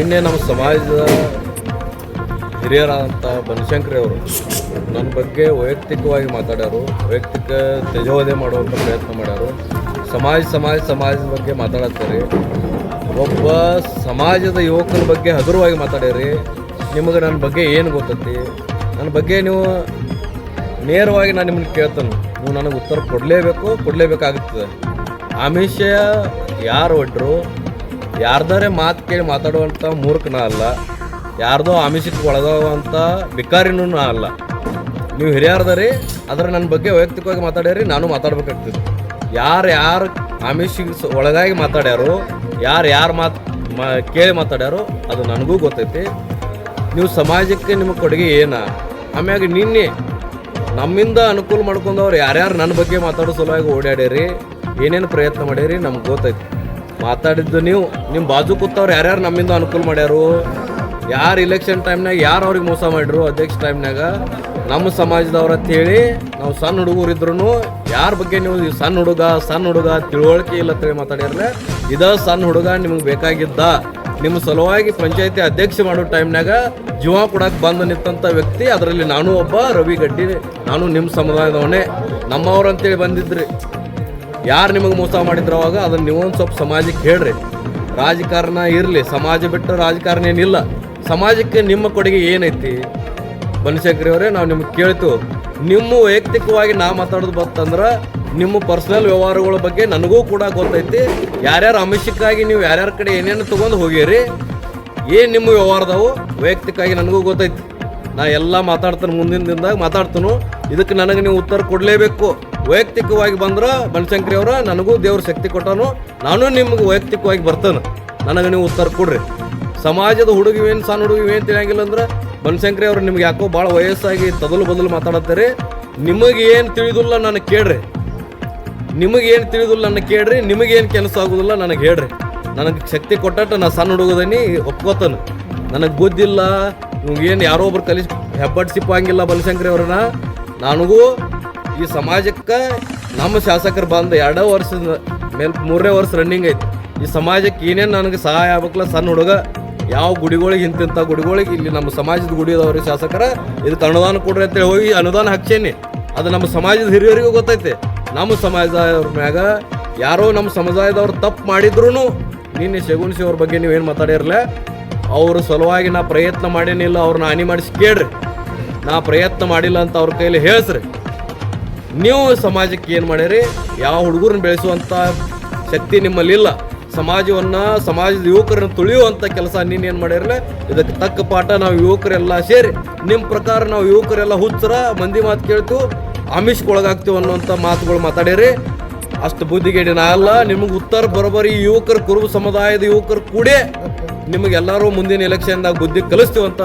ನಿನ್ನೆ ನಮ್ಮ ಸಮಾಜದ ಹಿರಿಯರಾದಂಥ ಬನಶಂಕರಿ ಅವರು ನನ್ನ ಬಗ್ಗೆ ವೈಯಕ್ತಿಕವಾಗಿ ಮಾತಾಡ್ಯಾರು, ವೈಯಕ್ತಿಕ ತೇಜೋವಧೆ ಮಾಡುವಂಥ ಪ್ರಯತ್ನ ಮಾಡ್ಯಾರು. ಸಮಾಜ ಸಮಾಜ, ಸಮಾಜದ ಬಗ್ಗೆ ಮಾತಾಡತ್ತೀರಿ. ಒಬ್ಬ ಸಮಾಜದ ಯುವಕನ ಬಗ್ಗೆ ಹಗುರವಾಗಿ ಮಾತಾಡ್ಯಾರಿ. ನಿಮಗೆ ನನ್ನ ಬಗ್ಗೆ ಏನು ಗೊತ್ತೈತಿ? ನನ್ನ ಬಗ್ಗೆ ನೀವು ನೇರವಾಗಿ ನಾನು ನಿಮ್ಮನ್ನು ಕೇಳ್ತೇನೆ. ನೀವು ನನಗೆ ಉತ್ತರ ಕೊಡಲೇಬೇಕು ಕೊಡಲೇಬೇಕಾಗುತ್ತದೆ ಆಮಿಷ ಯಾರು ಒಡ್ರು? ಯಾರ್ದಾರೆ ಮಾತು ಕೇಳಿ ಮಾತಾಡುವಂಥ ಮೂರ್ಖನ ಅಲ್ಲ, ಯಾರ್ದೋ ಆಮಿಷಕ್ಕೆ ಒಳಗಾಗುವಂಥ ಬಿಕಾರಿನೂ ಅಲ್ಲ. ನೀವು ಹಿರಿಯರ್ದರಿ, ಆದರೆ ನನ್ನ ಬಗ್ಗೆ ವೈಯಕ್ತಿಕವಾಗಿ ಮಾತಾಡ್ಯಾರಿ ನಾನು ಮಾತಾಡ್ಬೇಕಾಗ್ತದೆ. ಯಾರು ಯಾರು ಆಮಿಷಿಗೆ ಒಳಗಾಗಿ ಮಾತಾಡ್ಯಾರೋ, ಯಾರು ಯಾರು ಮಾತು ಮಾ, ಕೇಳಿ ಮಾತಾಡ್ಯಾರೋ, ಅದು ನನಗೂ ಗೊತ್ತೈತಿ. ನೀವು ಸಮಾಜಕ್ಕೆ ನಿಮ್ಮ ಕೊಡುಗೆ ಏನ? ಆಮ್ಯಾಗ ನಿನ್ನೆ ನಮ್ಮಿಂದ ಅನುಕೂಲ ಮಾಡ್ಕೊಂಡವ್ರು ಯಾರ್ಯಾರು ನನ್ನ ಬಗ್ಗೆ ಮಾತಾಡೋ ಸಲುವಾಗಿ ಓಡಾಡ್ಯಾರಿ ಏನೇನು ಪ್ರಯತ್ನ ಮಾಡ್ಯಾರಿ, ನಮ್ಗೆ ಗೊತ್ತೈತಿ. ಮಾತಾಡಿದ್ದು ನೀವು ನಿಮ್ಮ ಬಾಜು ಕೂತವ್ರು ಯಾರ್ಯಾರು ನಮ್ಮಿಂದ ಅನುಕೂಲ ಮಾಡ್ಯಾರು? ಯಾರು ಇಲೆಕ್ಷನ್ ಟೈಮ್ನಾಗ ಯಾರು ಅವ್ರಿಗೆ ಮೋಸ ಮಾಡಿರು ಅಧ್ಯಕ್ಷ ಟೈಮ್ನಾಗ ನಮ್ಮ ಸಮಾಜದವ್ರು ಅಂತ ಹೇಳಿ ನಾವು ಸಣ್ಣ ಹುಡುಗರು ಇದ್ರು ಯಾರ ಬಗ್ಗೆ ನೀವು ಸಣ್ಣ ಹುಡುಗ ಸಣ್ಣ ಹುಡುಗ ತಿಳುವಳಿಕೆ ಇಲ್ಲ ಅಂತೇಳಿ ಮಾತಾಡಿರಲ್ಲ ಇದ ಸಣ್ಣ ಹುಡುಗ ನಿಮ್ಗೆ ಬೇಕಾಗಿದ್ದ. ನಿಮ್ಮ ಸಲುವಾಗಿ ಪಂಚಾಯತಿ ಅಧ್ಯಕ್ಷ ಮಾಡೋ ಟೈಮ್ನಾಗ ಜೀವ ಕೊಡಕ್ಕೆ ಬಂದು ನಿಂತಂಥ ವ್ಯಕ್ತಿ, ಅದರಲ್ಲಿ ನಾನು ಒಬ್ಬ, ರವಿ ಗಡ್ಡಿ, ನಾನು ನಿಮ್ಮ ಸಮುದಾಯದವನೇ. ನಮ್ಮವ್ರು ಅಂತೇಳಿ ಬಂದಿದ್ರಿ. ಯಾರು ನಿಮಗೆ ಮೋಸ ಮಾಡಿದ್ರು ಅವಾಗ ಅದನ್ನು ಒಂದು ಸ್ವಲ್ಪ ಸಮಾಜಕ್ಕೆ ಹೇಳ್ರಿ. ರಾಜಕಾರಣ ಇರಲಿ, ಸಮಾಜ ಬಿಟ್ಟು ರಾಜಕಾರಣ ಏನಿಲ್ಲ. ಸಮಾಜಕ್ಕೆ ನಿಮ್ಮ ಕೊಡುಗೆ ಏನೈತಿ? ಬನಶಂಕರಿ ಅವರೇ, ನಾವು ನಿಮ್ಗೆ ಕೇಳ್ತೀವಿ ನಿಮ್ಮ ವೈಯಕ್ತಿಕವಾಗಿ ನಾ ಮಾತಾಡೋದು ಬಂತಂದ್ರೆ, ನಿಮ್ಮ ಪರ್ಸನಲ್ ವ್ಯವಹಾರಗಳ ಬಗ್ಗೆ ನನಗೂ ಕೂಡ ಗೊತ್ತೈತಿ. ಯಾರ್ಯಾರು ಅಮಿಷಕ್ಕಾಗಿ ನೀವು ಯಾರ್ಯಾರ ಕಡೆ ಏನೇನು ತೊಗೊಂಡು ಹೋಗಿರಿ ಏನು ನಿಮ್ಮ ವ್ಯವಹಾರದವು, ವೈಯಕ್ತಿಕವಾಗಿ ನನಗೂ ಗೊತ್ತೈತಿ. ನಾ ಎಲ್ಲ ಮಾತಾಡ್ತಾನೆ ಮುಂದಿನ ದಿನದಾಗ ಮಾತಾಡ್ತಾನು. ಇದಕ್ಕೆ ನನಗೆ ನೀವು ಉತ್ತರ ಕೊಡಲೇಬೇಕು. ವೈಯಕ್ತಿಕವಾಗಿ ಬಂದ್ರೆ ಬನಶಂಕರಿ ಅವರ, ನನಗೂ ದೇವ್ರ ಶಕ್ತಿ ಕೊಟ್ಟನು. ನಾನು ನಿಮ್ಗೆ ವೈಯಕ್ತಿಕವಾಗಿ ಬರ್ತಾನೆ. ನನಗೆ ನೀವು ಉತ್ತರ ಕೊಡ್ರಿ. ಸಮಾಜದ ಹುಡುಗಿವೇನು ಸಣ್ಣ ಹುಡುಗಿವೇನು ತಿಳಿಯಂಗಿಲ್ಲ ಅಂದ್ರೆ ಬನಶಂಕರಿ ಅವರು ನಿಮ್ಗೆ ಯಾಕೋ ಭಾಳ ವಯಸ್ಸಾಗಿ ತದಲು ಬದಲು ಮಾತಾಡತ್ತಾರೆ. ನಿಮಗೆ ಏನು ತಿಳಿದಿಲ್ಲ ನನಗೆ ಕೇಳ್ರಿ. ನಿಮಗೆ ಏನು ತಿಳಿದಿಲ್ಲ ನನಗೆ ಕೇಳ್ರಿ. ನಿಮಗೇನು ಕೆಲಸ ಆಗೋದಿಲ್ಲ ನನಗೆ ಹೇಳ್ರಿ. ನನಗೆ ಶಕ್ತಿ ಕೊಟ್ಟಟ್ಟು ನಾ ಸಣ್ಣ ಹುಡುಗದನಿ ಒಪ್ಕೋತಾನೆ. ನನಗೆ ಬುದ್ಧಿಲ್ಲ ಏನು ಯಾರೋ ಒಬ್ರು ಕಲಿಸಿ ಹೆಬ್ಬಟ್ಟು ಸಿಪ್ಪಂಗಿಲ್ಲ ಬನಶಂಕರಿ ಅವ್ರನ್ನ. ನನಗೂ ಈ ಸಮಾಜಕ್ಕೆ ನಮ್ಮ ಶಾಸಕರು ಬಂದು ಎರಡೇ ವರ್ಷದ ಮೇಲೆ ಮೂರನೇ ವರ್ಷ ರನ್ನಿಂಗ್ ಐತಿ. ಈ ಸಮಾಜಕ್ಕೆ ಏನೇನು ನನಗೆ ಸಹಾಯ ಆಗ್ಬೇಕಲ್ಲ ಸಣ್ಣ ಹುಡುಗ, ಯಾವ ಗುಡಿಗಳಿಗೆ ಇಂತಿಂಥ ಗುಡಿಗಳಿಗೆ ಇಲ್ಲಿ ನಮ್ಮ ಸಮಾಜದ ಗುಡಿದವ್ರಿಗೆ ಶಾಸಕರ, ಇದಕ್ಕೆ ಅನುದಾನ ಕೊಡ್ರಿ ಅಂತೇಳಿ ಹೋಗಿ ಅನುದಾನ ಹಾಕ್ಸೇನಿ ಅದು ನಮ್ಮ ಸಮಾಜದ ಹಿರಿಯರಿಗೂ ಗೊತ್ತೈತೆ. ನಮ್ಮ ಸಮಾಜದವ್ರ ಮ್ಯಾಗ ಯಾರೋ ನಮ್ಮ ಸಮುದಾಯದವ್ರು ತಪ್ಪು ಮಾಡಿದ್ರು ನೀನು ಶಗುನ್ಸಿ ಅವ್ರ ಬಗ್ಗೆ ನೀವೇನು ಮಾತಾಡಿರಲ್ಲ ಅವ್ರ ಸಲುವಾಗಿ ನಾ ಪ್ರಯತ್ನ ಮಾಡೇನಿಲ್ಲ ಅವ್ರನ್ನ ಹಾನಿ ಮಾಡಿಸಿ ಕೇಳ್ರಿ. ನಾ ಪ್ರಯತ್ನ ಮಾಡಿಲ್ಲ ಅಂತ ಅವ್ರ ಕೈಲಿ ಹೇಳ್ಸ್ರಿ. ನೀವು ಸಮಾಜಕ್ಕೆ ಏನು ಮಾಡ್ಯಾರಿ? ಯಾವ ಹುಡುಗರನ್ನ ಬೆಳೆಸುವಂಥ ಶಕ್ತಿ ನಿಮ್ಮಲ್ಲಿಲ್ಲ ಸಮಾಜವನ್ನು, ಸಮಾಜದ ಯುವಕರನ್ನು ತುಳಿಯುವಂಥ ಕೆಲಸ ನೀನು ಏನು ಮಾಡ್ಯಾರಲ್ಲ, ಇದಕ್ಕೆ ತಕ್ಕ ಪಾಠ ನಾವು ಯುವಕರೆಲ್ಲ ಸೇರಿ ನಿಮ್ಮ ಪ್ರಕಾರ ನಾವು ಯುವಕರೆಲ್ಲ ಹುಚ್ಚರ, ಮಂದಿ ಮಾತು ಕೇಳ್ತು ಆಮಿಷ್ಗೊಳಗಾಗ್ತೀವಿ ಅನ್ನುವಂಥ ಮಾತುಗಳು ಮಾತಾಡಿರಿ ಅಷ್ಟು ಬುದ್ಧಿಗೇಡಿ ನಾ ಅಲ್ಲ ನಿಮಗೆ ಉತ್ತರ ಬರೋಬ್ಬರಿ ಯುವಕರ, ಕುರುಬ ಸಮುದಾಯದ ಯುವಕರು ಕೂಡೇ ನಿಮಗೆಲ್ಲರೂ ಮುಂದಿನ ಎಲೆಕ್ಷನ್ದಾಗ ಬುದ್ಧಿ ಕಲಿಸ್ತೀವಂತ